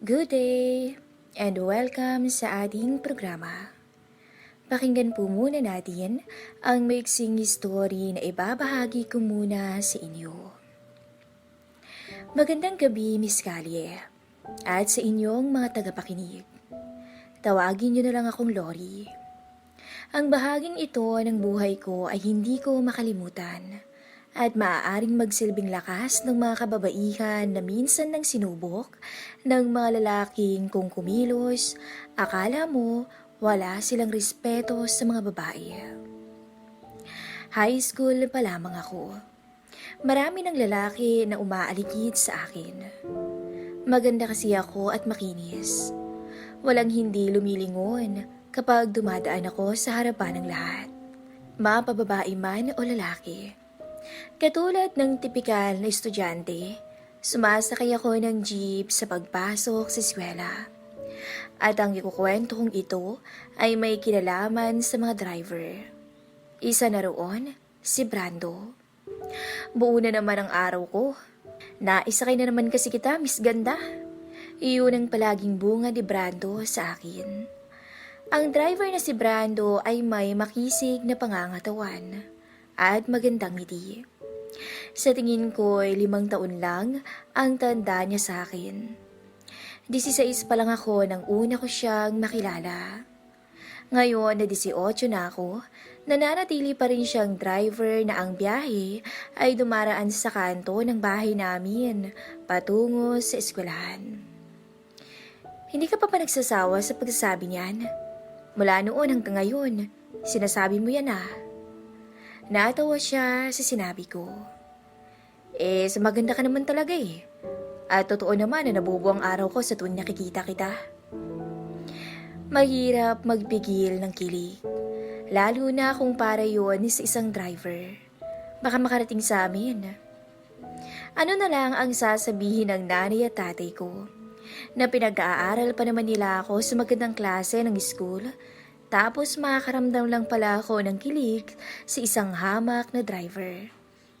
Good day and welcome sa ating programa. Pakinggan po muna natin ang maiksing story na ibabahagi ko muna sa inyo. Magandang gabi, Miss Callie, at sa inyong mga tagapakinig. Tawagin niyo na lang akong Lori. Ang bahaging ito ng buhay ko ay hindi ko makalimutan at maaaring magsilbing lakas ng mga kababaihan na minsan nang sinubok ng mga lalaking kung kumilos, akala mo wala silang respeto sa mga babae. High school pa lamang ako. Marami ng lalaki na umaaligid sa akin. Maganda kasi ako at makinis. Walang hindi lumilingon kapag dumadaan ako sa harapan ng lahat. Mapababae man o lalaki. Katulad ng tipikal na estudyante, sumasakay ako ng jeep sa pagpasok sa eskwela. At ang ikukwento kong ito ay may kinalaman sa mga driver. Isa na roon, si Brando. Buo na naman ang araw ko. Naisakay na naman kasi kita, Miss Ganda. Iyon ang palaging bunga ni Brando sa akin. Ang driver na si Brando ay may makisig na pangangatawan at magandang ngiti. Sa tingin ko ay limang taon lang ang tanda niya sa akin. 16 pa lang ako nang una ko siyang makilala. Ngayon na 18 na ako, nananatili pa rin siyang driver na ang biyahe ay dumaraan sa kanto ng bahay namin patungo sa eskwelahan. Hindi ka pa pa nagsasawa sa pagsasabi niyan? Mula noon hanggang ngayon, sinasabi mo yan ah. Natawa siya sa sinabi ko. Eh, maganda ka naman talaga eh. At totoo naman na nabubuang araw ko sa tuwing nakikita kita. Mahirap magpigil ng kilig. Lalo na kung para yun sa isang driver. Baka makarating sa amin. Ano na lang ang sasabihin ng nanay at tatay ko? Na pinag-aaral pa naman nila ako sa magandang klase ng school tapos makakaramdam lang pala ako ng kilig sa isang hamak na driver.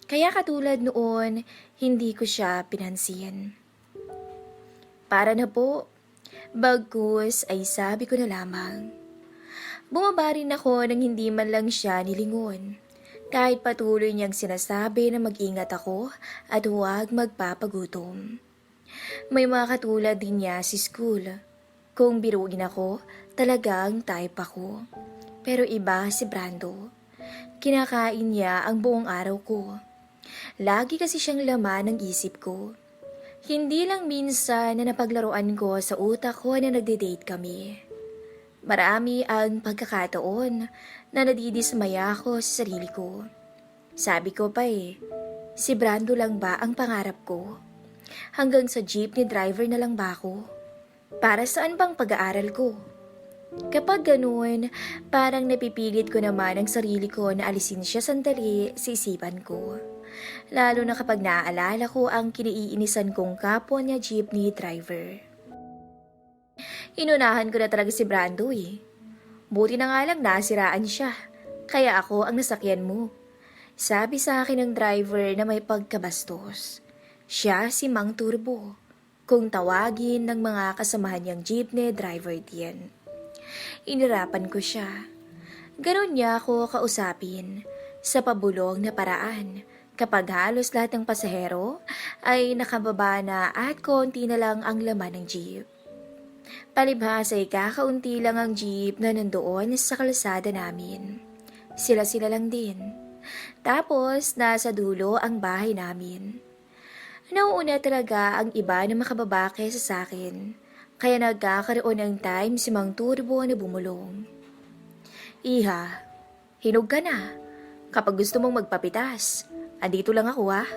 Kaya katulad noon, hindi ko siya pinansin. Para na po, bagkus ay sabi ko na lamang. Bumaba rin ako nang hindi man lang siya nilingon. Kahit patuloy niyang sinasabi na mag-ingat ako at huwag magpapagutom. May mga katulad din niya si school. Kung biruin ako, talagang type ako. Pero iba si Brando. Kinakain niya ang buong araw ko. Lagi kasi siyang laman ng isip ko. Hindi lang minsan na napaglaruan ko sa utak ko na nagde-date kami. Marami ang pagkakataon na nadidismaya ako sa sarili ko. Sabi ko pa eh, si Brando lang ba ang pangarap ko? Hanggang sa jeepney driver na lang ba ako? Para saan bang pag-aaral ko? Kapag ganoon, parang napipilit ko naman ang sarili ko na alisin siya sandali sa isipan ko. Lalo na kapag naaalala ko ang kiniinisan kong kapwa niya jeepney driver. Inunahan ko na talaga si Brando eh. Buti na nga lang nasiraan siya, kaya ako ang nasakyan mo. Sabi sa akin ng driver na may pagkabastos. Siya si Mang Turbo, kung tawagin ng mga kasamahan niyang jeepney driver diyan. Inirapan ko siya. Ganon niya ako kausapin sa pabulong na paraan kapag halos lahat ng pasahero ay nakababa na at konti na lang ang laman ng jeep. Palibhas ay kakaunti lang ang jeep na nandoon sa kalsada namin. Sila-sila lang din. Tapos nasa dulo ang bahay namin. Nauuna talaga ang iba na makababa kaysa sa akin. Kaya nagkakaroon ng time si Mang Turbo na bumulong. Iha, hinog ka na. Kapag gusto mong magpapitas, andito lang ako ah.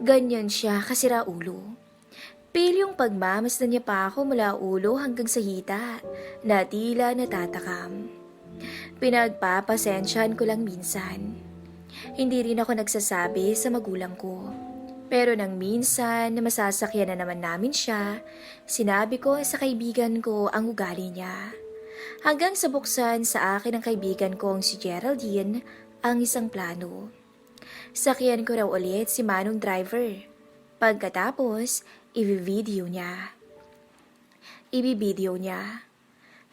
Ganyan siya kasira ulo. Pilyong pagmamasdan niya pa ako mula ulo hanggang sa hita na tila natatakam. Pinagpapasensyahan ko lang minsan. Hindi rin ako nagsasabi sa magulang ko. Pero nang minsan na masasakyan na naman namin siya, sinabi ko sa kaibigan ko ang ugali niya. Hanggang sa buksan sa akin ng kaibigan kong si Geraldine ang isang plano. Sakyan ko raw ulit si Manong driver. Pagkatapos, i-video niya. ibibideo niya.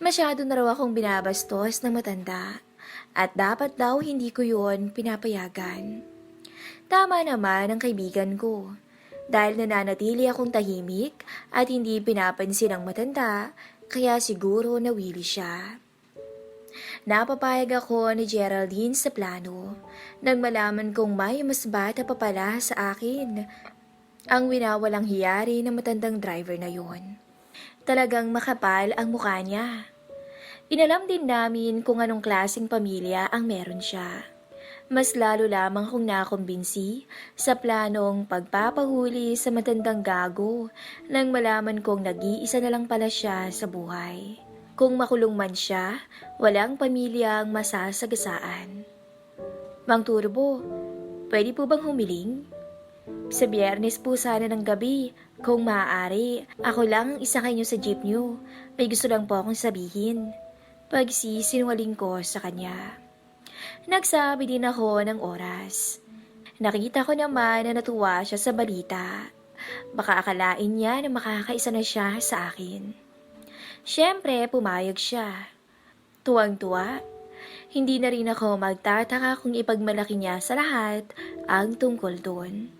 Masyado na raw akong binabastos ng matanda at dapat daw hindi ko yun pinapayagan. Tama naman ang kaibigan ko. Dahil nananatili akong tahimik at hindi pinapansin ng matanda, kaya siguro nawili siya. Napapayag ako ni Geraldine sa plano nang malaman kong may mas bata pa pala sa akin ang winawalang hiyari ng matandang driver na yon. Talagang makapal ang mukha niya. Inalam din namin kung anong klasing pamilya ang meron siya. Mas lalo lamang kong nakumbinsi sa planong pagpapahuli sa matandang gago nang malaman kong nag-iisa na lang pala siya sa buhay. Kung makulong man siya, walang pamilyang masasagasaan. Mang Turbo, pwede po bang humiling? Sa biyernes po sana ng gabi, kung maaari, ako lang ang isa kayo sa jeep niyo. May gusto lang po akong sabihin. Pagsisinwaling ko sa kanya. Nagsabi din ako ng oras. Nakita ko naman na natuwa siya sa balita. Baka akalain niya na makakaisa na siya sa akin. Siyempre, pumayag siya. Tuwang-tuwa. Hindi na rin ako magtataka kung ipagmalaki niya sa lahat ang tungkol doon.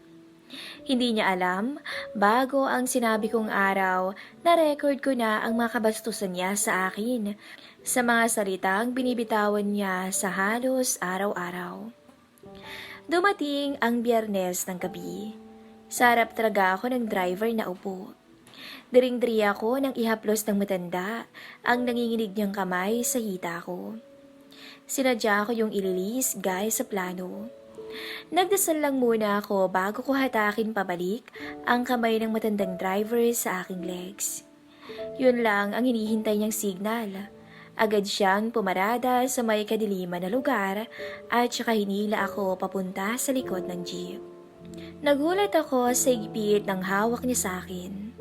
Hindi niya alam, bago ang sinabi kong araw, na-record ko na ang mga kabastusan niya sa akin sa mga salitang binibitawan niya sa halos araw-araw. Dumating ang biyernes ng gabi. Sarap talaga ako ng driver na upo. Diring-diri ako nang ihaplos ng matanda ang nanginginig niyang kamay sa hita ko. Sinadya ko yung ililis guys sa plano. Nagdasal lang muna ako bago ko hatakin pabalik ang kamay ng matandang driver sa aking legs. Yun lang ang hinihintay niyang signal. Agad siyang pumarada sa may kadiliman na lugar at saka hinila ako papunta sa likod ng jeep. Nagulat ako sa igpit ng hawak niya sa akin.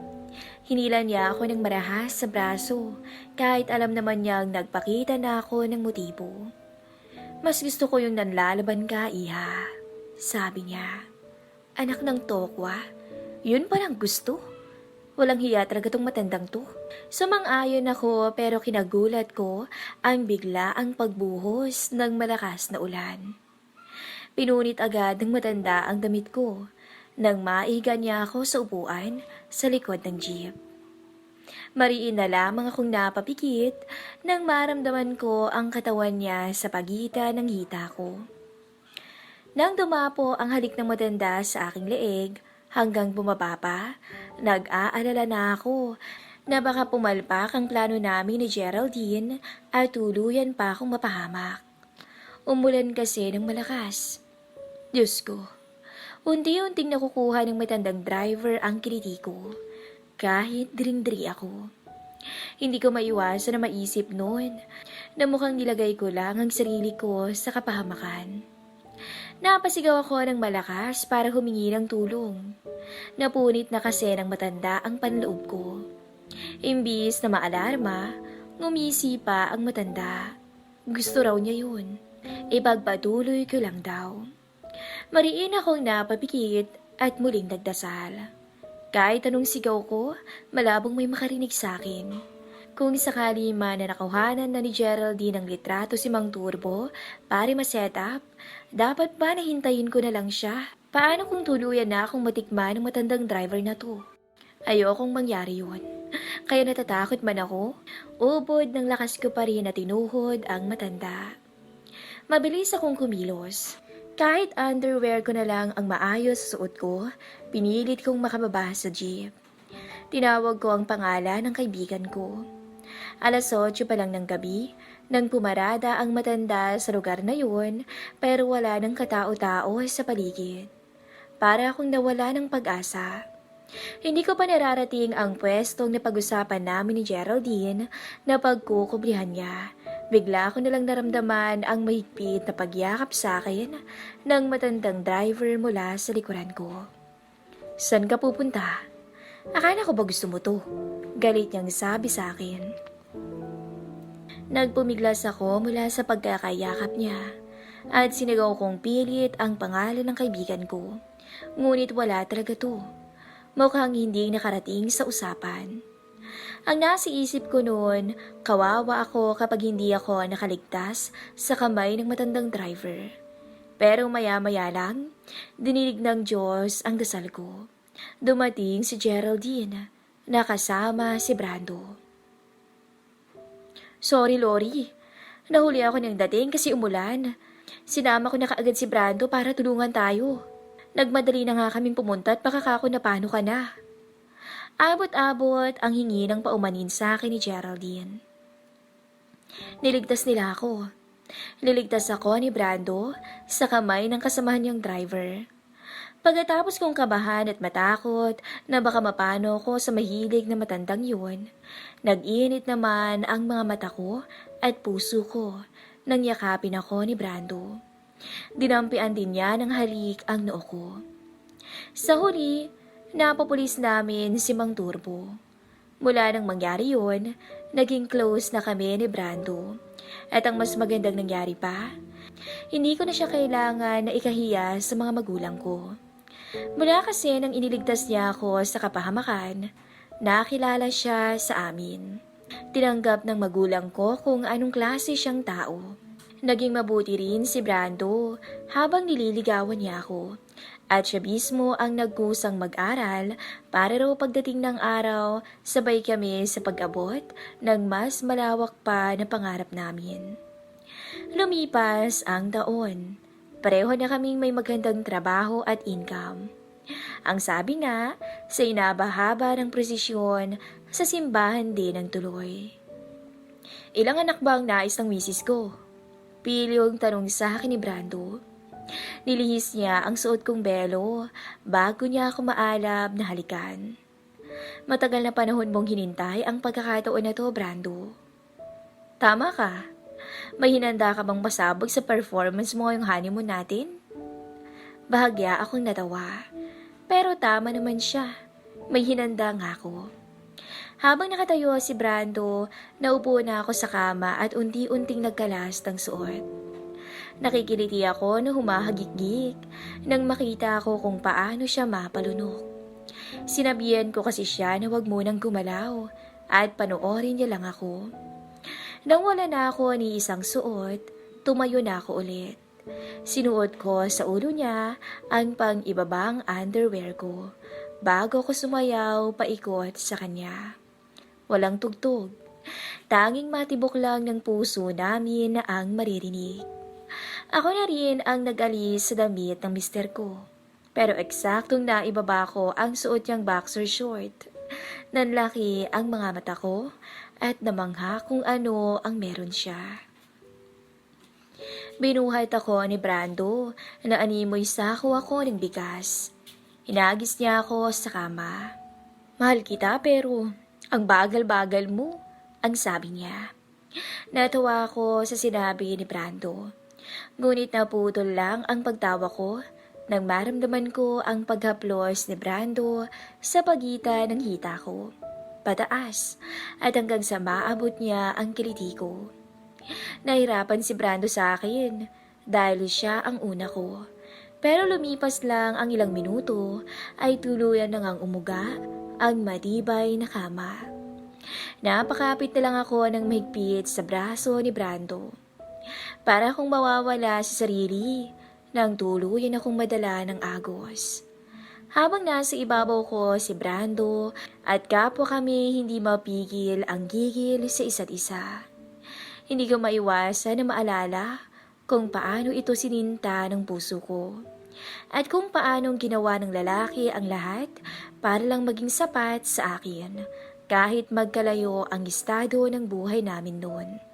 Hinila niya ako ng marahas sa braso kahit alam naman niyang nagpakita na ako ng motibo. Mas gusto ko yung nanlalaban ka, iha. Sabi niya. Anak ng tokwa, yun palang gusto. Walang hiya talaga tong matandang to. Sumang-ayon ako pero kinagulat ko ang bigla ang pagbuhos ng malakas na ulan. Pinunit agad ng matanda ang damit ko nang maiga niya ako sa upuan sa likod ng jeep. Mariin na lamang akong napapikit nang maramdaman ko ang katawan niya sa pagitan ng hita ko. Nang dumapo ang halik ng matanda sa aking leeg hanggang bumaba pa, nag-aalala na ako na baka pumalpak ang plano namin ni Geraldine at tuluyan pa akong mapahamak. Umulan kasi ng malakas. Diyos ko, unti-unting nakukuha ng matandang driver ang kiliti ko. Kahit dring-dri ako. Hindi ko maiwasan na maisip noon na mukhang nilagay ko lang ang sarili ko sa kapahamakan. Napasigaw ako ng malakas para humingi ng tulong. Napunit na kasi ng matanda ang panloob ko. Imbis na maalarma, ngumisi pa ang matanda. Gusto raw niya yun. Ipagpatuloy ko lang daw. Mariin akong napapikit at muling nagdasal. Kahit anong sigaw ko, malabong may makarinig sa akin. Kung sakali man na nakuhanan na ni Geraldine ang litrato si Mang Turbo para ma-set dapat ba nahintayin ko na lang siya? Paano kung tuluyan na akong matikman ng matandang driver na to? Ayokong mangyari yun. Kaya natatakot man ako, ubod ng lakas ko pa rin na tinuhod ang matanda. Mabilis akong kumilos. Kahit underwear ko na lang ang maayos sa suot ko, pinilit kong makababa sa jeep. Tinawag ko ang pangalan ng kaibigan ko. Alas 8 pa lang ng gabi, nang pumarada ang matanda sa lugar na yun, pero wala ng katao-tao sa paligid. Para akong nawala ng pag-asa. Hindi ko pa nararating ang pwestong na pag-usapan namin ni Geraldine na pagkukublihan niya. Bigla ko nalang naramdaman ang mahigpit na pagyakap sa akin ng matandang driver mula sa likuran ko. San ka pupunta? Akala ko ba gusto mo to? Galit niyang sabi sa akin. Nagpumiglas ako mula sa pagkakayakap niya at sinigaw kong pilit ang pangalan ng kaibigan ko. Ngunit wala talaga to. Mukhang hindi nakarating sa usapan. Ang nasa isip ko noon, kawawa ako kapag hindi ako nakaligtas sa kamay ng matandang driver. Pero maya-maya lang, dinilig ng Diyos ang dasal ko. Dumating si Geraldine, nakasama si Brando. Sorry, Lori. Nahuli ako ng dating kasi umulan. Sinama ko na kaagad si Brando para tulungan tayo. Nagmadali na nga kaming pumunta at baka kako na paano ka na. Abot-abot ang hingi ng paumanin sa akin ni Geraldine. Niligtas nila ako. Niligtas ako ni Brando sa kamay ng kasamahan niyang driver. Pagkatapos kong kabahan at matakot na baka mapano ko sa mahilig na matandang yun, nag-init naman ang mga mata ko at puso ko nang yakapin ako ni Brando. Dinampian din niya ng halik ang noo ko. Sa huli, napapulis namin si Mang Turbo. Mula nang mangyari yun, naging close na kami ni Brando. At ang mas magandang nangyari pa, hindi ko na siya kailangan na ikahiya sa mga magulang ko. Mula kasi nang iniligtas niya ako sa kapahamakan, nakilala siya sa amin. Tinanggap ng magulang ko kung anong klase siyang tao. Naging mabuti rin si Brando habang nililigawan niya ako. At siya mismo ang nagkusang mag-aral para raw pagdating ng araw, sabay kami sa pag-abot ng mas malawak pa na pangarap namin. Lumipas ang taon. Pareho na kaming may magandang trabaho at income. Ang sabi nga, sa inabahaba ng presisyon, sa simbahan din ang tuloy. Ilang anak ba ang nais ng misis ko? Pilyong tanong sa akin ni Brando. Nilihis niya ang suot kong belo bago niya ako maalab na halikan. Matagal na panahon mong hinintay ang pagkakataon na to, Brando. Tama ka. May hinanda ka bang masabog sa performance mo ngayong honeymoon natin? Bahagya akong natawa. Pero tama naman siya. May hinanda nga ako. Habang nakatayo si Brando, naupo na ako sa kama at unti-unting nagkalas ng suot. Nakikiliti ako na humahagik-gik nang makita ko kung paano siya mapalunok. Sinabihan ko kasi siya na wag munang gumalaw at panoorin niya lang ako. Nang wala na ako ni isang suot, tumayo na ako ulit. Sinuot ko sa ulo niya ang pang-ibabang underwear ko bago ko sumayaw paikot sa kanya. Walang tugtog. Tanging matibok lang ng puso namin na ang maririnig. Ako na rin ang nag-alis sa damit ng mister ko. Pero eksaktong naibaba ko ang suot niyang boxer short. Nanlaki ang mga mata ko at namangha kung ano ang meron siya. Binuhat ako ni Brando na animoy sako ako ng bigas. Hinagis niya ako sa kama. Mahal kita pero ang bagal-bagal mo, ang sabi niya. Natawa ako sa sinabi ni Brando. Ngunit naputol lang ang pagtawa ko nang maramdaman ko ang paghaplos ni Brando sa pagitan ng hita ko. Pataas at hanggang sa maabot niya ang kiliti ko. Nahirapan si Brando sa akin dahil siya ang una ko. Pero lumipas lang ang ilang minuto ay tuluyan na ngang umuga ang matibay na kama. Napakapit na lang ako ng mahigpit sa braso ni Brando. Para kung mawawala sa sarili, nang tuluyan akong madala ng agos. Habang nasa ibabaw ko si Brando at kapwa kami hindi mapigil ang gigil sa isa't isa. Hindi ko maiwasan na maalala kung paano ito sininta ng puso ko. At kung paanong ginawa ng lalaki ang lahat para lang maging sapat sa akin kahit magkalayo ang estado ng buhay namin noon.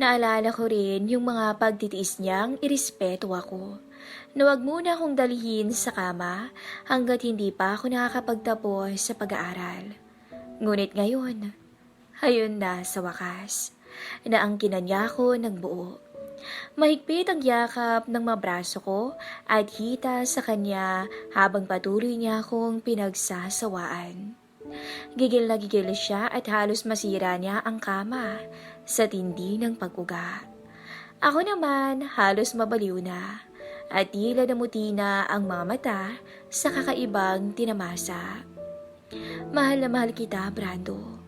Naalala ko rin yung mga pagtitiis niyang irespeto ako na wag muna akong dalihin sa kama hanggat hindi pa ako nakakapagtapos sa pag-aaral. Ngunit ngayon, ayun na sa wakas, na ang kinanya ko ng buo. Mahigpit ang yakap ng mga braso ko at hita sa kanya habang patuloy niya akong pinagsasawaan. Gigil na gigil siya at halos masira niya ang kama sa tindi ng pag-uga. Ako naman halos mabaliw na at tila namuti na ang mga mata sa kakaibang tinamasa. Mahal na mahal kita, Brando.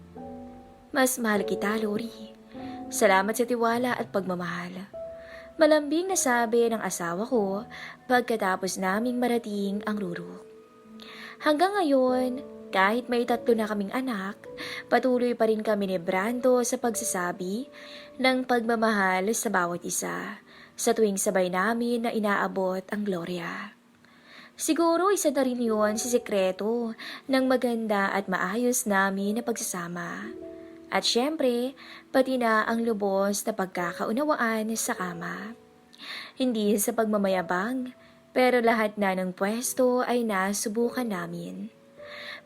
Mas mahal kita, Lori. Salamat sa tiwala at pagmamahal. Malambing na sabi ng asawa ko pagkatapos naming marating ang rurok. Hanggang ngayon, kahit may tatlo na kaming anak, patuloy pa rin kami ni Brando sa pagsasabi ng pagmamahal sa bawat isa sa tuwing sabay namin na inaabot ang Gloria. Siguro isa na rin yun si sekreto ng maganda at maayos namin na pagsasama. At syempre, pati na ang lubos na pagkakaunawaan sa kama. Hindi sa pagmamayabang, pero lahat na ng pwesto ay nasubukan namin.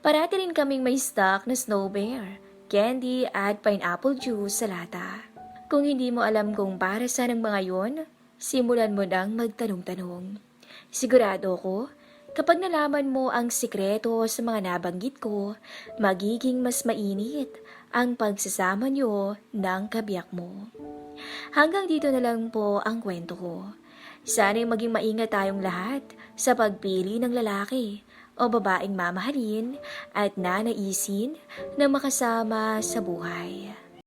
Parati rin kaming may stock na snow bear, candy at pineapple juice sa lata. Kung hindi mo alam kung para saan ang mga yon, simulan mo nang magtanong-tanong. Sigurado ko, kapag nalaman mo ang sikreto sa mga nabanggit ko, magiging mas mainit ang pagsasama nyo ng kabiyak mo. Hanggang dito na lang po ang kwento ko. Sana'y maging maingat tayong lahat sa pagpili ng lalaki o babaeng mamahalin at nanaisin na makasama sa buhay.